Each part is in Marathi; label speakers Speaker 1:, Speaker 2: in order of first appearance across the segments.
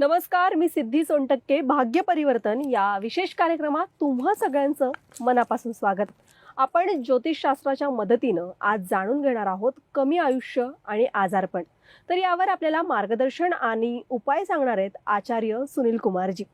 Speaker 1: नमस्कार मी सिद्धी सोनटक्के भाग्य परिवर्तन या विशेष कार्यक्रमात तुम्हा सगळ्यांचं मनापासून स्वागत. आपण ज्योतिषशास्त्राच्या मदतीनं आज जाणून घेणार आहोत कमी आयुष्य आणि आजारपण तर यावर आपल्याला मार्गदर्शन आणि उपाय सांगणार आहेत आचार्य सुनील कुमारजी.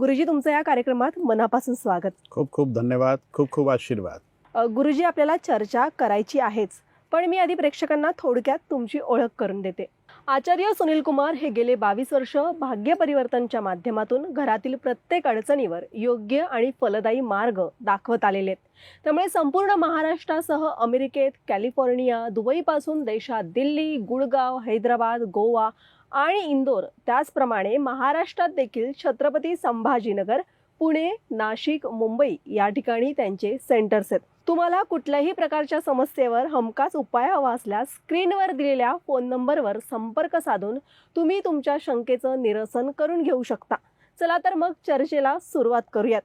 Speaker 1: गुरुजी तुमचं या कार्यक्रमात मनापासून स्वागत.
Speaker 2: खूप खूप धन्यवाद. खूप खूप आशीर्वाद.
Speaker 1: गुरुजी आपल्याला चर्चा करायची आहेच पण मी आधी प्रेक्षकांना थोडक्यात तुमची ओळख करून देते. आचार्य सुनील कुमार हे गेले बावीस वर्ष भाग्य परिवर्तनच्या माध्यमातून घरातील प्रत्येक अडचणीवर योग्य आणि फलदायी मार्ग दाखवत आलेले आहेत. त्यामुळे संपूर्ण महाराष्ट्रासह अमेरिकेत कॅलिफोर्निया दुबईपासून देशात दिल्ली गुडगाव हैदराबाद गोवा आणि इंदोर त्याचप्रमाणे महाराष्ट्रात देखील छत्रपती संभाजीनगर पुणे नाशिक मुंबई या ठिकाणी त्यांचे सेंटर्स आहेत. तुम्हाला कुठल्याही प्रकारच्या समस्येवर हमखास उपाय हवा असल्यास स्क्रीनवर दिलेल्या फोन नंबरवर संपर्क साधून तुम्ही तुमच्या शंकेचं निरसन करून घेऊ शकता. चला तर मग चर्चेला सुरुवात करूयात.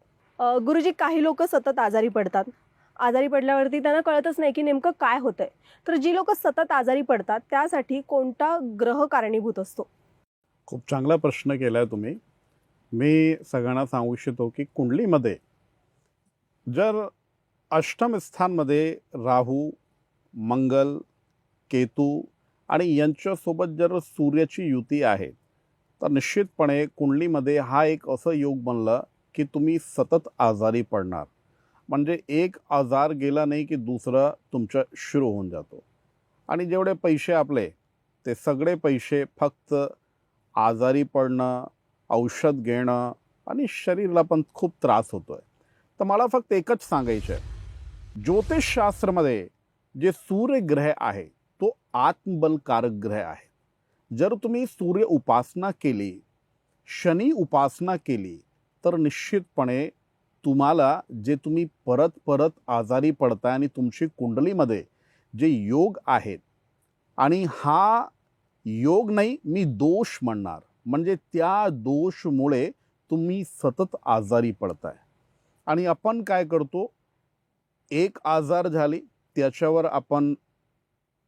Speaker 1: गुरुजी काही लोक सतत आजारी पडतात. आजारी पडल्यावरती त्यांना कळतच नाही की नेमकं काय होतंय. तर जी लोक सतत आजारी पडतात त्यासाठी कोणता ग्रह कारणीभूत असतो?
Speaker 2: खूप चांगला प्रश्न केला तुम्ही. मी सगळ्यांना सांगू इच्छितो की कुंडलीमध्ये जर अष्टम स्थानमध्ये राहू मंगल केतू आणि यांच्यासोबत जर सूर्याची युती आहे तर निश्चितपणे कुंडलीमध्ये हा एक असं योग बनलं की तुम्ही सतत आजारी पडणार. म्हणजे एक आजार गेला नाही की दुसरं तुमचं सुरू होऊन जातो. आणि जेवढे पैसे आपले ते सगळे पैसे फक्त आजारी पडणं औषध घेणं आणि शरीराला पण खूप त्रास होतो आहे तर मला फक्त एकच सांगायचं आहे ज्योतिषशास्त्रामध्ये जे सूर्यग्रह आहे तो आत्मबलकारक ग्रह आहे. जर तुम्ही सूर्य उपासना केली शनी उपासना केली तर निश्चितपणे तुम्हाला जे तुम्ही परत परत आजारी पडताय आणि तुमची कुंडलीमध्ये जे योग आहेत आणि हा योग नाही मी दोष म्हणणार. म्हणजे त्या दोषमुळे तुम्ही सतत आजारी पडताय. आणि आपण काय करतो एक आजार झाली त्याच्यावर आपण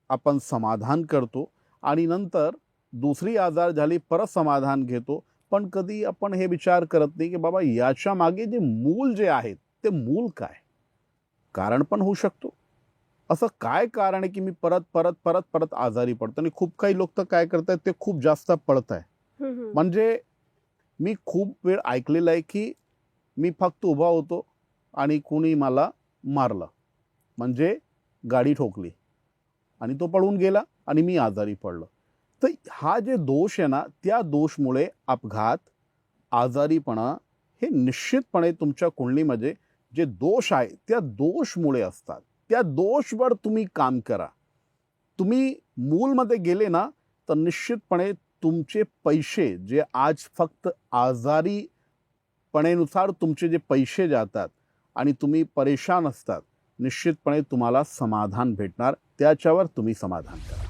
Speaker 2: आपण समाधान करतो आणि नंतर दुसरी आजार झाली परत समाधान घेतो. पण कधी आपण हे विचार करत नाही की बाबा याच्या मागे जे मूल जे आहेत ते मूल काय? कारण पण होऊ शकतो. असं काय कारण आहे की मी परत परत परत परत आजारी पडतो? आणि खूप काही लोक तर काय करतात ते खूप जास्त पडत आहे म्हणजे मी खूप वेळ ऐकलेलं आहे की मी फक्त उभा होतो आणि कोणी मला मारलं. म्हणजे गाडी ठोकली. आणि तो पळून गेला आणि मी आजारी पडलो. तर हा जे दोष आहे ना त्या दोषमुळे अपघात आजारीपणा हे निश्चितपणे तुमच्या कुंडलीमध्ये जे दोष आहे त्या दोषमुळे असतात. त्या दोषवर तुम्ही काम करा. तुम्ही मूलमध्ये गेले ना तर निश्चितपणे तुमचे पैसे जे आज फक्त आजारीपणेनुसार तुमचे जे पैसे जातात आणि तुम्ही परेशान असतात निश्चितपणे तुम्हाला समाधान भेटणार त्याच्यावर तुम्ही समाधान करा.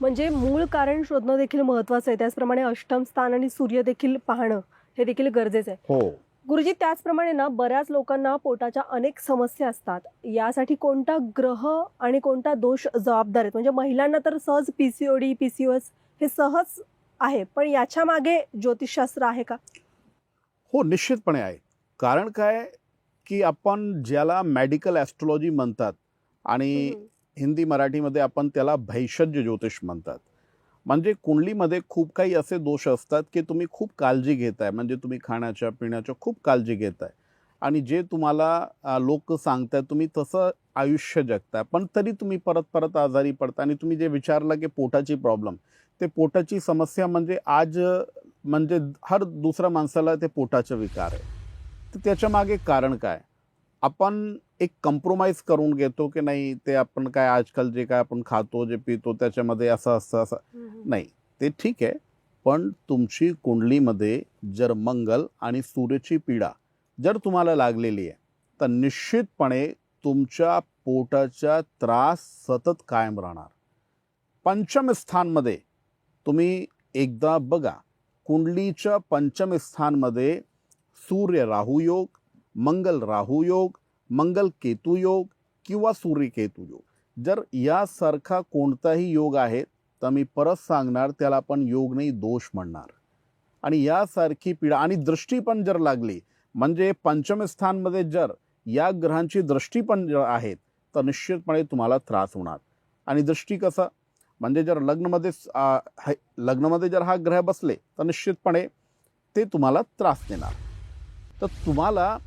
Speaker 1: म्हणजे मूळ कारण शोधणं देखील महत्वाचं आहे. त्याचप्रमाणे अष्टम स्थान आणि सूर्य देखील पाहणं हे देखील गरजेचं आहे.
Speaker 2: हो.
Speaker 1: गुरुजी त्याचप्रमाणे ना बऱ्याच लोकांना पोटाच्या अनेक समस्या असतात. यासाठी कोणता ग्रह आणि कोणता दोष जबाबदार आहेत? म्हणजे महिलांना तर सहज पीसीओडी पीसीओएस हे सहज आहे पण याच्या मागे ज्योतिषशास्त्र आहे का?
Speaker 2: हो निश्चितपणे आहे. कारण काय? की आपण ज्याला मेडिकल ॲस्ट्रॉलॉजी म्हणतात आणि. हिंदी मराठीमध्ये आपण त्याला भैषज्य ज्योतिष म्हणतात. म्हणजे कुंडलीमध्ये खूप काही असे दोष असतात की तुम्ही खूप काळजी घेताय. म्हणजे तुम्ही खाण्याच्या पिण्याच्या खूप काळजी घेताय. आणि जे तुम्हाला लोक सांगताय तुम्ही तसं आयुष्य जगताय. पण तरी तुम्ही परत परत आजारी पडता आणि तुम्ही जे विचारलं की पोटाची प्रॉब्लेम ते पोटाची समस्या म्हणजे आज म्हणजे हर दुसऱ्या माणसाला ते पोटाचं विकार आहे. तर त्याच्यामागे कारण काय? आपण एक कम्प्रोमाइज करून घेतो की नाही? ते आपण काय आजकाल जे काय आपण खातो जे पितो त्याच्यामध्ये असं असं असं नाही. ते ठीक आहे. पण तुमची कुंडलीमध्ये जर मंगल आणि सूर्याची पीडा जर तुम्हाला लागलेली आहे तर निश्चितपणे तुमच्या पोटाचा त्रास सतत कायम राहणार. पंचम स्थानमध्ये तुम्ही एकदा बघा कुंडलीच्या पंचम स्थानमध्ये सूर्य राहू योग मंगल राहू योग मंगल केतू योग किंवा सूर्य केतू योग. जर यासारखा कोणताही योग आहे तर मी परत सांगणार त्याला आपण योग नाही दोष म्हणणार. आणि यासारखी पीडा आणि दृष्टी पण जर लागली म्हणजे पंचम स्थानमध्ये जर या ग्रहांची दृष्टी पण जर आहेत तर निश्चितपणे तुम्हाला त्रास होणार. आणि दृष्टी कसं? म्हणजे जर लग्नमध्ये लग्नामध्ये जर हा ग्रह बसले तर निश्चितपणे ते तुम्हाला त्रास देणार. तर तुम्हाला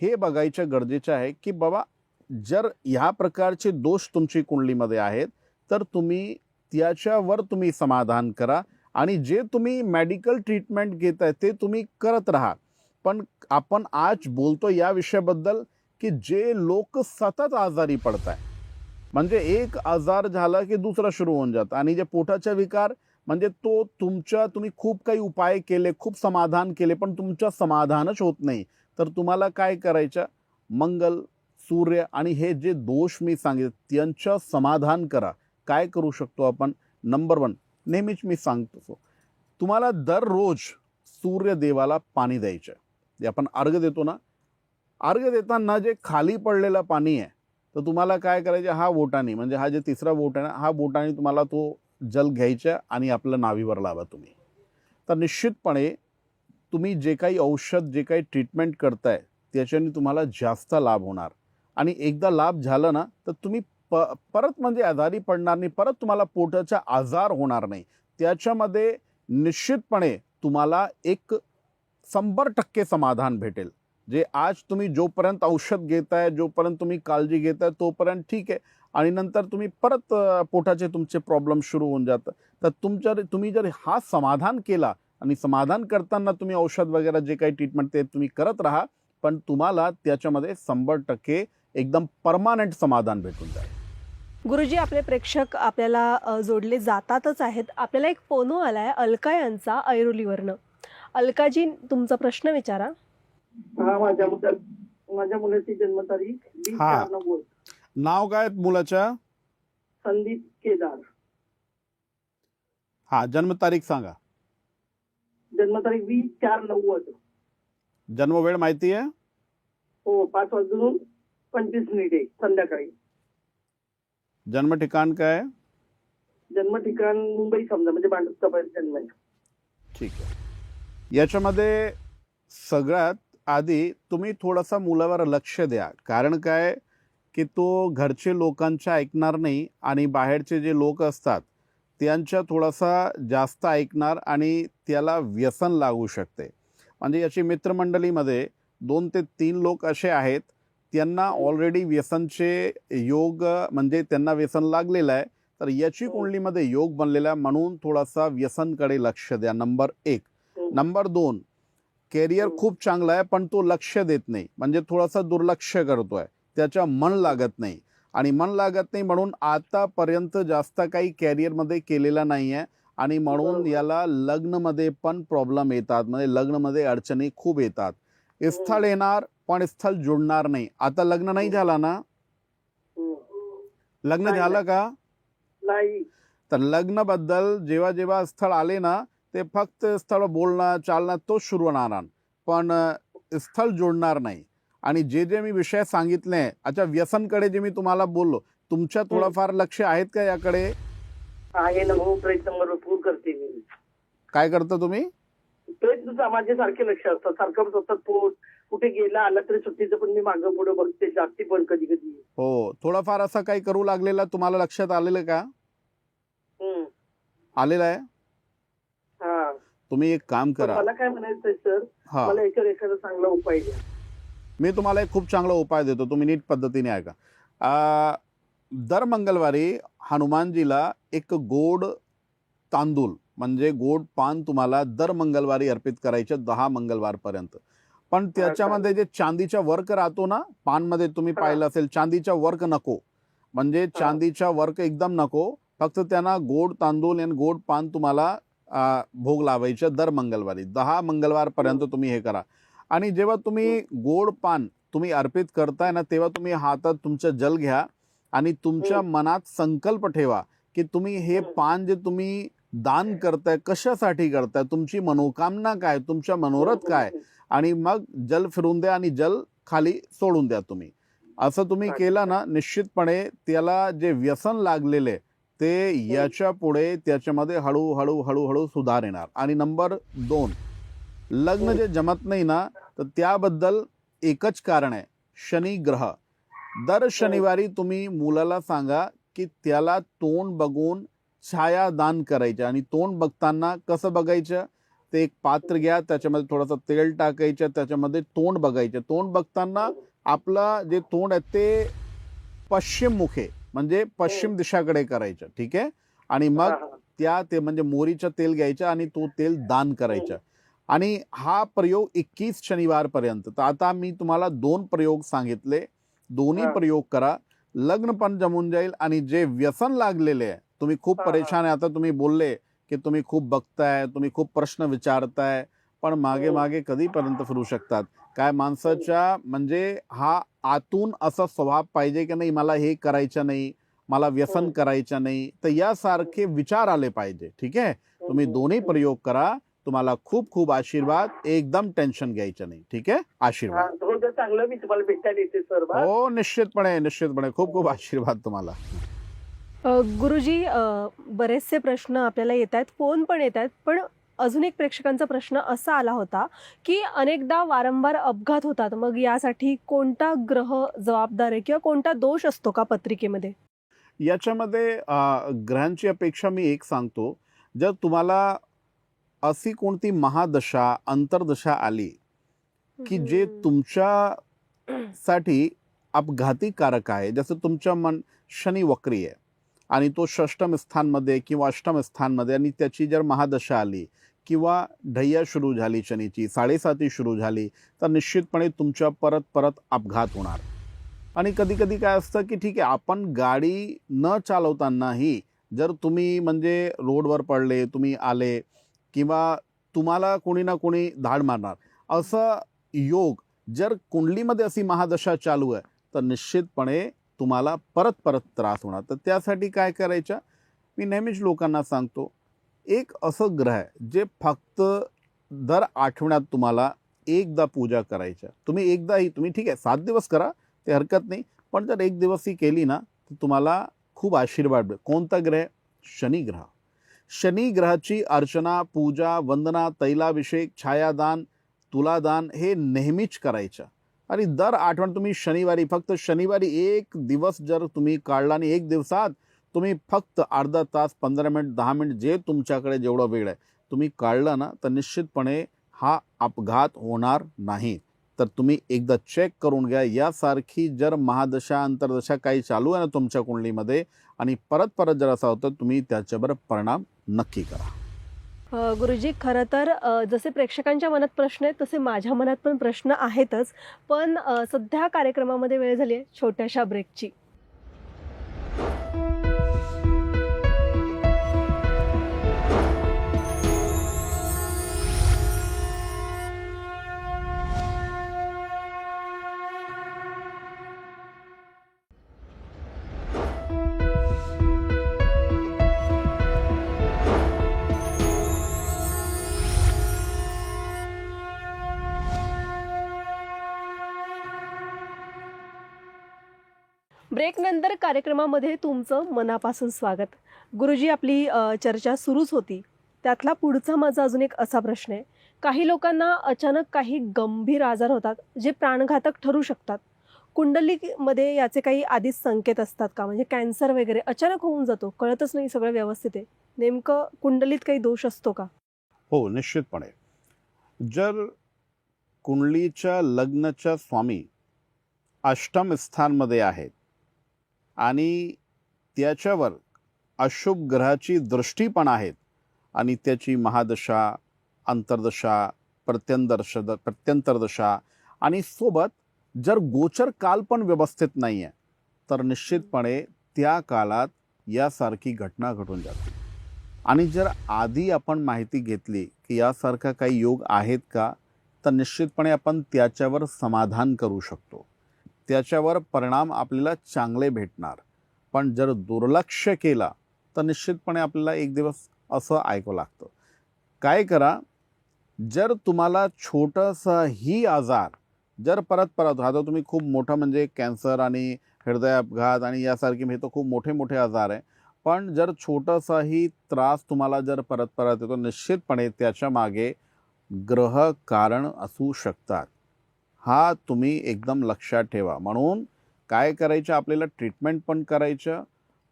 Speaker 2: हे बघायचं गरजेचं आहे की बाबा जर ह्या प्रकारचे दोष तुमची कुंडलीमध्ये आहेत तर तुम्ही त्याच्यावर तुम्ही समाधान करा आणि जे तुम्ही मेडिकल ट्रीटमेंट घेत आहे ते तुम्ही करत राहा. पण आपण आज बोलतो या विषयाबद्दल की जे लोक सतत आजारी पडत आहे म्हणजे एक आजार झाला की दुसरा सुरू होऊन जातं आणि जे पोटाचा विकार म्हणजे तो तुमच्या तुम्ही खूप काही उपाय केले खूप समाधान केले पण तुमचं समाधानच होत नाही. तर तुम्हाला काय करायचं? मंगल सूर्य आणि हे जे दोष मी सांगितले त्यांचं समाधान करा. काय करू शकतो आपण? नंबर वन नेहमीच मी सांगतो. तुम्हाला दररोज सूर्यदेवाला पाणी द्यायचं जे आपण अर्घ देतो ना अर्घ देताना जे खाली पडलेलं पाणी आहे तर तुम्हाला काय करायचं? हा बोटाने म्हणजे हा जे तिसरा बोट आहे ना हा बोटाने तुम्हाला तो जल घ्यायच्या आणि आपल्या नावीवर लावा तुम्ही. तर निश्चितपणे तुम्ही जे काही औषध जे काही ट्रीटमेंट करताय त्याच्याने तुम्हाला जास्त लाभ होणार. आणि एकदा लाभ झाला ना तर तुम्ही प परत म्हणजे आजारी पडणार नाही परत तुम्हाला पोटाचा आजार होणार नाही. त्याच्यामध्ये निश्चितपणे तुम्हाला एक शंभर टक्के समाधान भेटेल. जे आज तुम्ही जोपर्यंत औषध घेताय जोपर्यंत तुम्ही काळजी घेताय तोपर्यंत ठीक आहे. आणि नंतर तुम्ही परत पोटाचे तुमचे प्रॉब्लेम सुरू होऊन जातं तर तुमच्या तुम्ही जर हा समाधान केला आणि समाधान करताना तुम्ही औषध वगैरे जे काही ट्रीटमेंट ते तुम्ही करत राहा पण तुम्हाला त्याच्यामध्ये शंभर टक्के एकदम परमानंट समाधान भेटून जाईल.
Speaker 1: गुरुजी आपले प्रेक्षक आपल्याला जोडले जातातच आहेत. आपल्याला एक फोनो आलाय अलका यांचा ऐरोलीवरनं. अलकाजी तुमचा प्रश्न विचारा.
Speaker 3: हा माझ्या मुला माझ्या मुलाची जन्मतारीख वीस
Speaker 2: हा.
Speaker 3: चार नव्वद
Speaker 2: नाव काय मुलाच्या?
Speaker 3: संदीप केदार.
Speaker 2: हा जन्मतारीख सांगा.
Speaker 3: जन्मतारीख वीस चार नव्वद
Speaker 2: जन्मवेळ माहिती आहे?
Speaker 3: हो पाच वाजून पंचवीस मिनिटे संध्याकाळी.
Speaker 2: जन्म ठिकाण काय आहे?
Speaker 3: जन्म ठिकाण मुंबई समजा म्हणजे भांडुपचा जन्म आहे.
Speaker 2: ठीक आहे. याच्यामध्ये सगळ्यात आधी तुम्ही थोडासा मुलावर लक्ष द्या. कारण काय? की तो घरचे लोकांच्या ऐकणार नाही आणि बाहेरचे जे लोक असतात त्यांच्या थोडासा जास्त ऐकणार आणि त्याला व्यसन लागू शकते. म्हणजे याची मित्रमंडळीमध्ये दोन ते तीन लोक असे आहेत त्यांना ऑलरेडी व्यसनचे योग म्हणजे त्यांना व्यसन लागलेलं आहे तर याची कुंडलीमध्ये योग बनलेला आहे म्हणून थोडासा व्यसनकडे लक्ष द्या. नंबर एक.
Speaker 3: हम्म.
Speaker 2: नंबर दोन. कॅरियर
Speaker 3: हम्म.
Speaker 2: खूप चांगला आहे पण तो लक्ष देत नाही. म्हणजे थोडासा दुर्लक्ष करतोय. त्याच्या मन लागत नाही. आणि मन लागत नाही म्हणून आतापर्यंत जास्त काही कॅरियरमध्ये केलेला नाही आहे आणि म्हणून. याला लग्नमध्ये पण प्रॉब्लेम येतात. म्हणजे लग्नमध्ये अडचणी खूप येतात. स्थळ येणार पण स्थळ जुळणार नाही. आता लग्न नाही झालं ना. लग्न झालं का?
Speaker 3: नाही.
Speaker 2: तर लग्नाबद्दल जेव्हा जेव्हा स्थळ आले ना ते फक्त स्थळ बोलणं चालणं तोच सुरू होणार पण स्थळ जोडणार नाही. आणि जे जे मी विषय सांगितले अच्छा व्यसनकडे जे मी तुम्हाला बोललो तुमच्या थोडंफार लक्ष आहेत का याकडे?
Speaker 3: आहे ना भाऊ प्रयत्न भरपूर करते मी.
Speaker 2: काय करता तुम्ही?
Speaker 3: प्रयत्न माझे सारखे लक्ष असतात. सारखं सतत पोट कुठे गेला आला तरी सुट्टीचं पण मी मागं पुढे बघते जास्ती पण कधी कधी
Speaker 2: हो थोडंफार असं काही करू लागलेलं तुम्हाला लक्षात आलेलं का. आलेलं आहे?
Speaker 3: हा.
Speaker 2: तुम्ही एक काम करा.
Speaker 3: मला काय म्हणायचंय सर?
Speaker 2: हा.
Speaker 3: मला याच्यावर एखादा चांगला उपाय द्या.
Speaker 2: मी तुम्हाला एक खूप चांगला उपाय देतो. तुम्ही नीट पद्धतीने ऐका. आ, दर मंगळवारी हनुमानजीला एक गोड तांदूळ म्हणजे गोड पान तुम्हाला दर मंगळवारी अर्पित करायचे दहा मंगळवारपर्यंत. पण त्याच्यामध्ये जे चांदीचा वर्क राहतो ना पानमध्ये तुम्ही. पाहिलं असेल चांदीचा वर्क नको. म्हणजे चांदीचा वर्क एकदम नको. फक्त त्यांना गोड तांदूळ आणि गोड पान तुम्हाला भोग लावायचं दर मंगळवारी. दहा मंगळवारपर्यंत तुम्ही हे करा. आणि जेव्हा तुम्ही गोड पान तुम्ही अर्पित करताय ना तेव्हा तुम्ही हातात तुमचं जल घ्या आणि तुमच्या मनात संकल्प ठेवा की तुम्ही हे. पान जे तुम्ही दान करताय कशासाठी करताय तुमची मनोकामना काय तुमच्या मनोरथ काय आणि मग जल फिरून द्या आणि जल खाली सोडून द्या तुम्ही. असं तुम्ही. केलं ना निश्चितपणे त्याला जे व्यसन लागलेले ते याच्यापुढे त्याच्यामध्ये हळूहळू हळूहळू सुधार येणार. आणि नंबर दोन लग्न जे जमत नाही ना तर त्याबद्दल एकच कारण आहे. शनी ग्रह. दर शनिवारी तुम्ही मुलाला सांगा की त्याला तोंड बघून छाया दान करायचं. आणि तोंड बघताना कसं बघायचं? ते एक पात्र घ्या त्याच्यामध्ये थोडंसं तेल टाकायचं त्याच्यामध्ये तोंड बघायचं. तोंड बघताना आपलं जे तोंड आहे ते पश्चिम मुखे म्हणजे पश्चिम दिशाकडे करायचं ठीक आहे आणि
Speaker 3: हा,
Speaker 2: मग
Speaker 3: हा.
Speaker 2: त्या ते म्हणजे मोरीचं तेल घ्यायचं आणि तो तेल दान करायचं आणि हा प्रयोग एकवीस शनिवारपर्यंत तर आता मी तुम्हाला दोन प्रयोग सांगितले दोन्ही
Speaker 3: हा.
Speaker 2: प्रयोग करा लग्न पण जमून जाईल आणि जे व्यसन लागलेले आहे तुम्ही खूप
Speaker 3: हा, हा.
Speaker 2: परेशान आहे आता तुम्ही बोलले की तुम्ही खूप बघताय तुम्ही खूप प्रश्न विचारताय पण मागे
Speaker 3: हो.
Speaker 2: मागे कधीपर्यंत फिरू शकतात काय माणसाच्या म्हणजे हा आतून असा स्वभाव पाहिजे की नाही मला हे करायचं नाही मला व्यसन
Speaker 3: हो.
Speaker 2: करायचं नाही तर यासारखे विचार आले पाहिजे ठीक आहे? तुम्ही दोन्ही प्रयोग करा तुम्हाला खूप खूप आशीर्वाद एकदम टेन्शन घ्यायचं नाही ठीक आहे?
Speaker 3: हा,
Speaker 2: आशीर्वाद
Speaker 3: हो चांगलं मी तुम्हाला भेटायला येते सर.
Speaker 2: हो निश्चितपणे निश्चितपणे. खूप खूप आशीर्वाद तुम्हाला.
Speaker 1: गुरुजी बरेचसे प्रश्न आपल्याला येत आहेत फोन पण येत आहेत पण अजून एक प्रेक्षकांचा प्रश्न असा आला होता की अनेकदा वारंवार अपघात होतात. मग यासाठी कोणता ग्रह जबाबदार आहे किंवा कोणता दोष असतो का पत्रिकेमध्ये?
Speaker 2: याच्यामध्ये ग्रहांची अपेक्षा मी एक सांगतो. जर तुम्हाला अशी कोणती महादशा अंतर्दशा आली की जे तुमच्यासाठी अपघाती कारक आहे जसं तुमचं मन शनी वक्री आहे आणि तो षष्टम स्थानमध्ये किंवा अष्टम स्थानमध्ये आणि त्याची जर महादशा आली किंवा ढय्या सुरू झाली शनीची साडेसाती सुरू झाली तर निश्चितपणे तुमच्या परत परत अपघात होणार. आणि कधी कधी काय असतं की ठीक आहे आपण गाडी न चालवतानाही जर तुम्ही म्हणजे रोडवर पडले तुम्ही आले किंवा तुम्हाला कोणी ना कोणी धाड मारणार असं योग जर कुंडलीमध्ये अशी महादशा चालू आहे तर निश्चितपणे तुम्हाला परत परत त्रास होणार. तर त्यासाठी काय करायचं? मी नेहमीच लोकांना सांगतो एक असं ग्रह आहे जे फक्त दर आठवड्यात तुम्हाला एकदा पूजा करायच्या तुम्ही एकदाही तुम्ही ठीक आहे सात दिवस करा ते हरकत नाही. पण जर एक दिवस ही केली ना तर तुम्हाला खूप आशीर्वाद मिळेल. कोणता ग्रह? शनी ग्रह. शनी ग्रहाची अर्चना पूजा वंदना तैलाभिषेक छायादान तुलादान हे नेहमीच करायचं आणि दर आठवण तुम्ही शनिवारी फक्त शनिवारी एक दिवस जर तुम्ही काढला आणि एक दिवसात तुम्ही फक्त अर्धा तास पंधरा मिनिट दहा मिनिट जे तुमच्याकडे जेवढा वेळ आहे तुम्ही काढलं ना तर निश्चितपणे हा अपघात होणार नाही. तर तुम्ही एकदा चेक करून घ्या. यासारखी जर महादशा अंतर्दशा काही चालू आहे ना तुमच्या कुंडलीमध्ये आणि परत परत जर असा होतं तुम्ही त्याच्यावर परिणाम नक्की करा.
Speaker 1: गुरुजी खरं तर जसे प्रेक्षकांच्या मनात प्रश्न आहेत तसे माझ्या मनात पण प्रश्न आहेतच. पण सध्या कार्यक्रमामध्ये वेळ झाली आहे छोट्याशा ब्रेकची ब्रेकनंतर कार्यक्रमामध्ये तुमचं मनापासून स्वागत. गुरुजी आपली चर्चा सुरूच होती. त्यातला पुढचा माझा अजून एक असा प्रश्न आहे. काही लोकांना अचानक काही गंभीर आजार होतात जे प्राणघातक ठरू शकतात. कुंडलीमध्ये याचे काही आधीच संकेत असतात का? म्हणजे कॅन्सर वगैरे अचानक होऊन जातो कळतच नाही सगळं व्यवस्थित आहे. नेमकं कुंडलीत काही दोष असतो का?
Speaker 2: हो निश्चितपणे. जर कुंडलीच्या लग्नाच्या स्वामी अष्टम स्थानमध्ये आहेत आणि त्याच्यावर अशुभ ग्रहाची दृष्टी पण आहेत. आणि त्याची महादशा अंतर्दशा प्रत्यंदर्श प्रत्यंतरदशा आणि सोबत जर गोचर काल पण व्यवस्थित नाही आहे तर निश्चितपणे त्या काळात यासारखी घटना घडून जाते. आणि जर आधी आपण माहिती घेतली की यासारखा काही योग आहेत का तर निश्चितपणे आपण त्याच्यावर समाधान करू शकतो. त्याच्यावर परिणाम आपल्याला चांगले भेटणार. पण जर दुर्लक्ष केला तर निश्चितपणे आपल्याला एक दिवस असं ऐकू लागतं. काय करा जर तुम्हाला छोटंसंही आजार जर परत परत आता तुम्ही खूप मोठं म्हणजे कॅन्सर आणि हृदय अपघात आणि यासारखे हे तर खूप मोठे मोठे आजार आहे. पण जर छोटंसंही त्रास तुम्हाला जर परत परत येतो निश्चितपणे त्याच्यामागे ग्रह कारण असू शकतात. हा तुम्ही एकदम लक्षात ठेवा. म्हणून काय करायचं? आपल्याला ट्रीटमेंट पण करायचं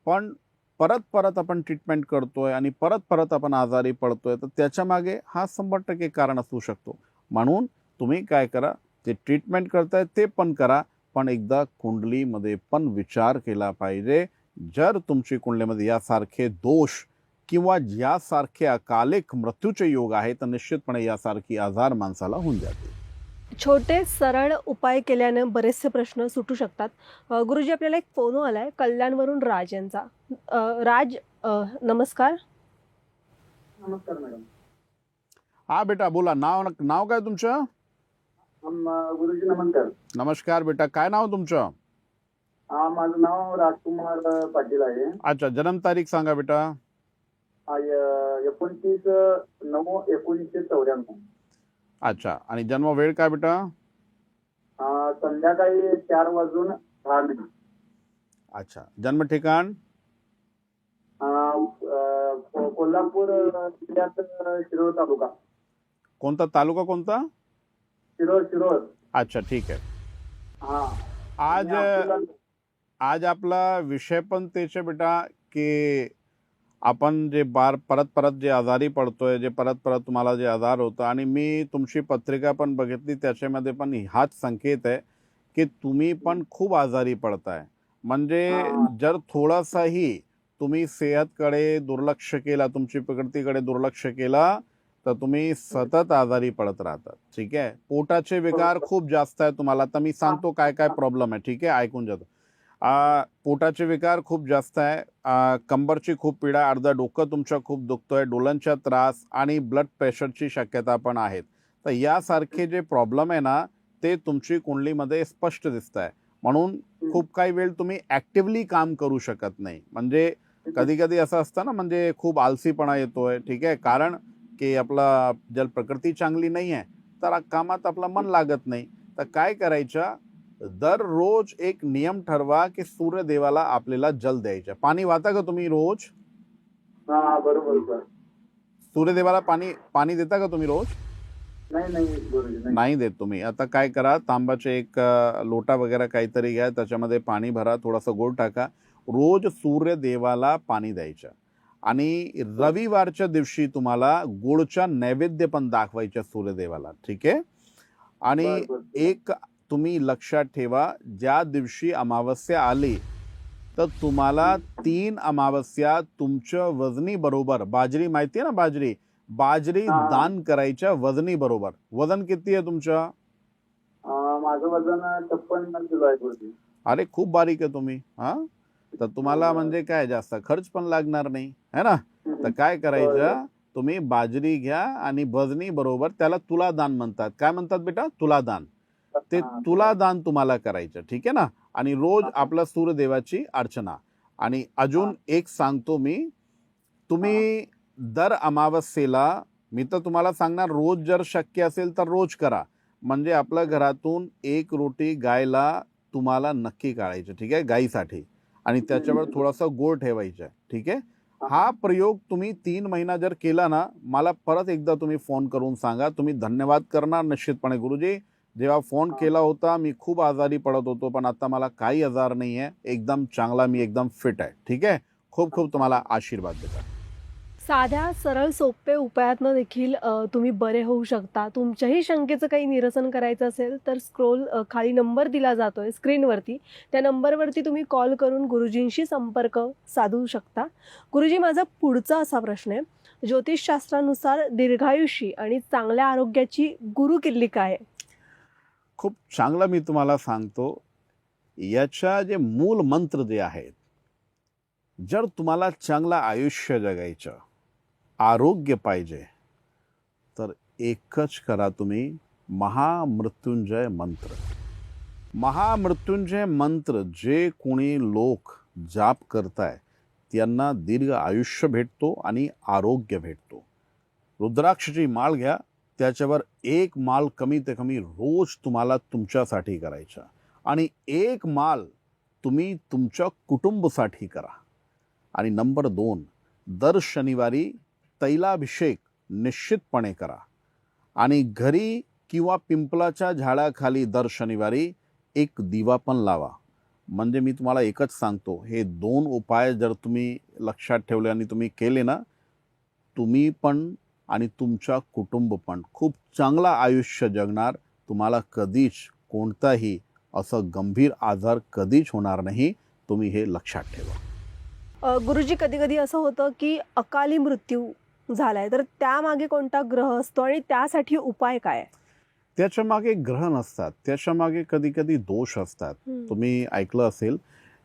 Speaker 2: पण परत परत आपण ट्रीटमेंट करतो आहे आणि परत परत आपण आजारी पडतो आहे तर त्याच्यामागे हा शंभर टक्के कारण असू शकतो. म्हणून तुम्ही काय करा ते ट्रीटमेंट करताय ते पण करा पण एकदा कुंडलीमध्ये पण विचार केला पाहिजे. जर तुमची कुंडलीमध्ये यासारखे दोष किंवा यासारखे अकालिक मृत्यूचे योग आहे तर निश्चितपणे यासारखी आजार माणसाला होऊन जाते
Speaker 1: छोटे सरळ उपाय केल्याने बरेचसे प्रश्न सुटू शकतात. गुरुजी आपल्याला एक फोन आलाय. कल्याणवरून राज यांचा. राज नमस्कार.
Speaker 3: नमस्कार मॅडम.
Speaker 2: हा बेटा बोला. नाव नाव काय तुमचं?
Speaker 3: गुरुजी नमस्कार.
Speaker 2: नमस्कार बेटा. काय नाव तुमचं?
Speaker 3: हा माझं नाव राजकुमार पाटील आहे.
Speaker 2: अच्छा जन्मतारीख सांगा बेटा.
Speaker 3: एकोणतीस नऊ एकोणीसशे चौऱ्याण्णव.
Speaker 2: अच्छा. आणि जन्म वेळ काय बेटा?
Speaker 3: अं, संध्याकाळी चार वाजून दहा मिनिट.
Speaker 2: अच्छा. जन्म ठिकाण?
Speaker 3: अं, अं, को- कोल्हापूर जिल्ह्यात अं, शिरोळ तालुका.
Speaker 2: कोणता तालुका कोणता?
Speaker 3: शिरोळ शिरोळ.
Speaker 2: अच्छा ठीक आहे.
Speaker 3: हा.
Speaker 2: आज
Speaker 3: आणि आपल्याला-
Speaker 2: आज आपला विषय पण तेच आहे बेटा की आपण जे बार परत परत जे आजारी पडतोय जे परत परत तुम्हाला जे आजार होतं आणि मी तुमची पत्रिका पण बघितली त्याच्यामध्ये पण हाच संकेत आहे की तुम्ही पण खूप आजारी पडताय. म्हणजे. जर थोडासाही तुम्ही सेहतकडे दुर्लक्ष केला तुमची प्रकृतीकडे दुर्लक्ष केला तर तुम्ही सतत आजारी पडत राहतात. ठीक आहे? पोटाचे विकार खूप जास्त आहे तुम्हाला तर मी सांगतो काय काय प्रॉब्लेम आहे. ठीक आहे? ऐकून जातो. पोटाचे विकार खूप जास्त आहे. कंबरची खूप पीडा अर्धा डोकं तुमचं खूप दुखतो आहे डोलांचा त्रास आणि ब्लड प्रेशरची शक्यता पण आहेत. तर यासारखे जे प्रॉब्लेम आहे ना ते तुमची कुंडलीमध्ये स्पष्ट दिसत आहे म्हणून खूप काही वेळ तुम्ही ॲक्टिव्हली काम करू शकत नाही. म्हणजे कधी कधी असं असतं ना म्हणजे खूप आलसीपणा येतोय. ठीक आहे? कारण की आपला जर प्रकृती चांगली नाही आहे तर कामात आपलं मन लागत नाही. तर काय करायचं? दररोज एक नियम ठरवा की सूर्यदेवाला आपल्याला जल द्यायचं. पाणी वाहता का तुम्ही रोज?
Speaker 3: हा बरोबर
Speaker 2: सूर्यदेवाला पाणी पाणी देता का तुम्ही रोज?
Speaker 3: नाही
Speaker 2: देत तुम्ही. आता काय करा तांबाचे एक लोटा वगैरे काहीतरी घ्या त्याच्यामध्ये पाणी भरा थोडासा गोड टाका. रोज सूर्यदेवाला पाणी द्यायचं. आणि रविवारच्या दिवशी तुम्हाला गुळच्या नैवेद्य पण दाखवायच्या सूर्यदेवाला. ठीक आहे? आणि. एक तुम्ही लक्षात ठेवा ज्या दिवशी अमावस्या आली तर तुम्हाला तीन अमावस्या तुमच्या वजनी बरोबर बाजरी माहिती आहे ना बाजरी? बाजरी
Speaker 3: हा.
Speaker 2: दान करायच्या वजनी बरोबर वजन किती आहे तुमचं?
Speaker 3: माझं वजन छप्पन किलो आहे
Speaker 2: अरे खूप बारीक आहे तुम्ही हा? तर तुम्हाला म्हणजे काय जास्त खर्च पण लागणार नाही है ना? तर काय करायचं? तुम्ही बाजरी घ्या आणि वजनी बरोबर त्याला तुला दान म्हणतात. काय म्हणतात बेटा? तुला दान. ते. तुला दान तुम्हाला करायचं ठीक आहे ना? आणि रोज आपल्या सूर्यदेवाची अर्चना. आणि अजून एक सांगतो मी. तुम्ही दर अमावस्येला मी तर तुम्हाला सांगणार रोज जर शक्य असेल तर रोज करा. म्हणजे आपल्या घरातून एक रोटी गायला तुम्हाला नक्की काढायचं ठीक आहे? गाईसाठी आणि त्याच्यावर थोडासा गोड ठेवायचं ठीक आहे? हा प्रयोग तुम्ही तीन महिना जर केला ना मला परत एकदा तुम्ही फोन करून सांगा. तुम्ही धन्यवाद करणार निश्चितपणे गुरुजी. जेव्हा फोन केला होता मी खूप आजारी पडत होतो पण आता मला काही आजार नाही आहे एकदम चांगला मी एकदम फिट आहे. ठीक आहे? खूप खूप तुम्हाला आशीर्वाद देतात.
Speaker 1: साध्या सरळ सोपे उपायातनं देखील तुम्ही बरे होऊ शकता. तुमच्याही शंकेचं काही निरसन करायचं असेल तर स्क्रोल खाली नंबर दिला जातोय स्क्रीनवरती त्या नंबरवरती तुम्ही कॉल करून गुरुजींशी संपर्क साधू शकता. गुरुजी माझा पुढचा असा प्रश्न आहे. ज्योतिषशास्त्रानुसार दीर्घायुषी आणि चांगल्या आरोग्याची गुरु किल्ली काय आहे?
Speaker 2: खूप चांगलं मी तुम्हाला सांगतो याच्या जे मूल मंत्र जे आहेत जर तुम्हाला चांगलं आयुष्य जगायचं आरोग्य पाहिजे तर एकच करा तुम्ही महामृत्युंजय मंत्र. महामृत्युंजय मंत्र जे कोणी लोक जाप करताय त्यांना दीर्घ आयुष्य भेटतो आणि आरोग्य भेटतो. रुद्राक्षची माळ घ्या त्याच्यावर एक माल कमी ते कमी रोज तुम्हाला तुमच्यासाठी करायचा. आणि एक माल तुम्ही तुमच्या कुटुंबासाठी करा. आणि नंबर दोन दर शनिवारी तैलाभिषेक निश्चितपणे करा. आणि घरी किंवा पिंपलाच्या झाडाखाली दर शनिवारी एक दिवा पण लावा. म्हणजे मी तुम्हाला एकच सांगतो हे दोन उपाय जर तुम्ही लक्षात ठेवले आणि तुम्ही केले ना तुम्ही पण आणि तुमच्या कुटुंब पण. खूप चांगलं आयुष्य जगणार. तुम्हाला कधीच कोणताही असं गंभीर आजार कधीच होणार नाही. तुम्ही हे लक्षात ठेवा.
Speaker 1: गुरुजी कधी कधी असं होतं की अकाली मृत्यू झालाय तर त्यामागे कोणता ग्रह असतो आणि त्यासाठी उपाय काय?
Speaker 2: त्याच्यामागे ग्रह नसतात. त्याच्यामागे कधी कधी दोष असतात. तुम्ही ऐकलं असेल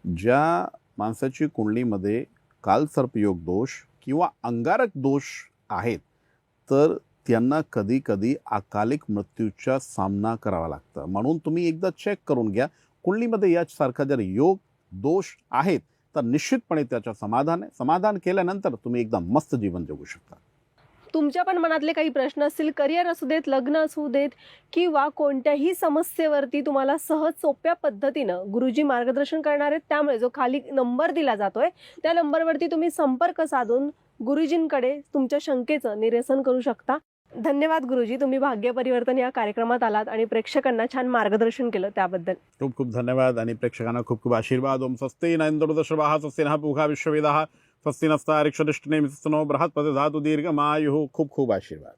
Speaker 2: ज्या माणसाची कुंडलीमध्ये कालसर्पयोग दोष किंवा अंगारक दोष आहेत तर त्यांना कधी कधी अकालिक मृत्यूचा सामना करावा लागतं. म्हणून तुम्ही एकदा चेक करून घ्या. कुंडलीमध्ये यासारखा जर योग दोष आहेत तर निश्चितपणे त्याच्या समाधान आहे. समाधान केल्यानंतर तुम्ही एकदम मस्त जीवन जगू शकता.
Speaker 1: तुमच्या पण मनातले काही प्रश्न असतील करिअर असू देत लग्न असू देत किंवा कोणत्याही समस्येवरती तुम्हाला सहज सोप्या पद्धतीनं गुरुजी मार्गदर्शन करणार आहेत त्यामुळे जो खाली नंबर दिला जातोय त्या नंबरवरती तुम्ही संपर्क साधून गुरुजींकडे तुमच्या शंकेचं निरसन करू शकता. धन्यवाद गुरुजी तुम्ही भाग्य परिवर्तन या कार्यक्रमात आलात आणि प्रेक्षकांना छान मार्गदर्शन केलं त्याबद्दल.
Speaker 2: खूप खूप धन्यवाद आणि प्रेक्षकांना खूप खूप आशीर्वाद. ओम स्वस्ती नैंद्रदशवाः स्वस्ती हा पुघा विश्ववेदाः स्वस्ति नस्तारिक्षदिष्टने मिस्तनो बृहत्पदे धातु दीर्घमायुः. खूप खूप आशीर्वाद.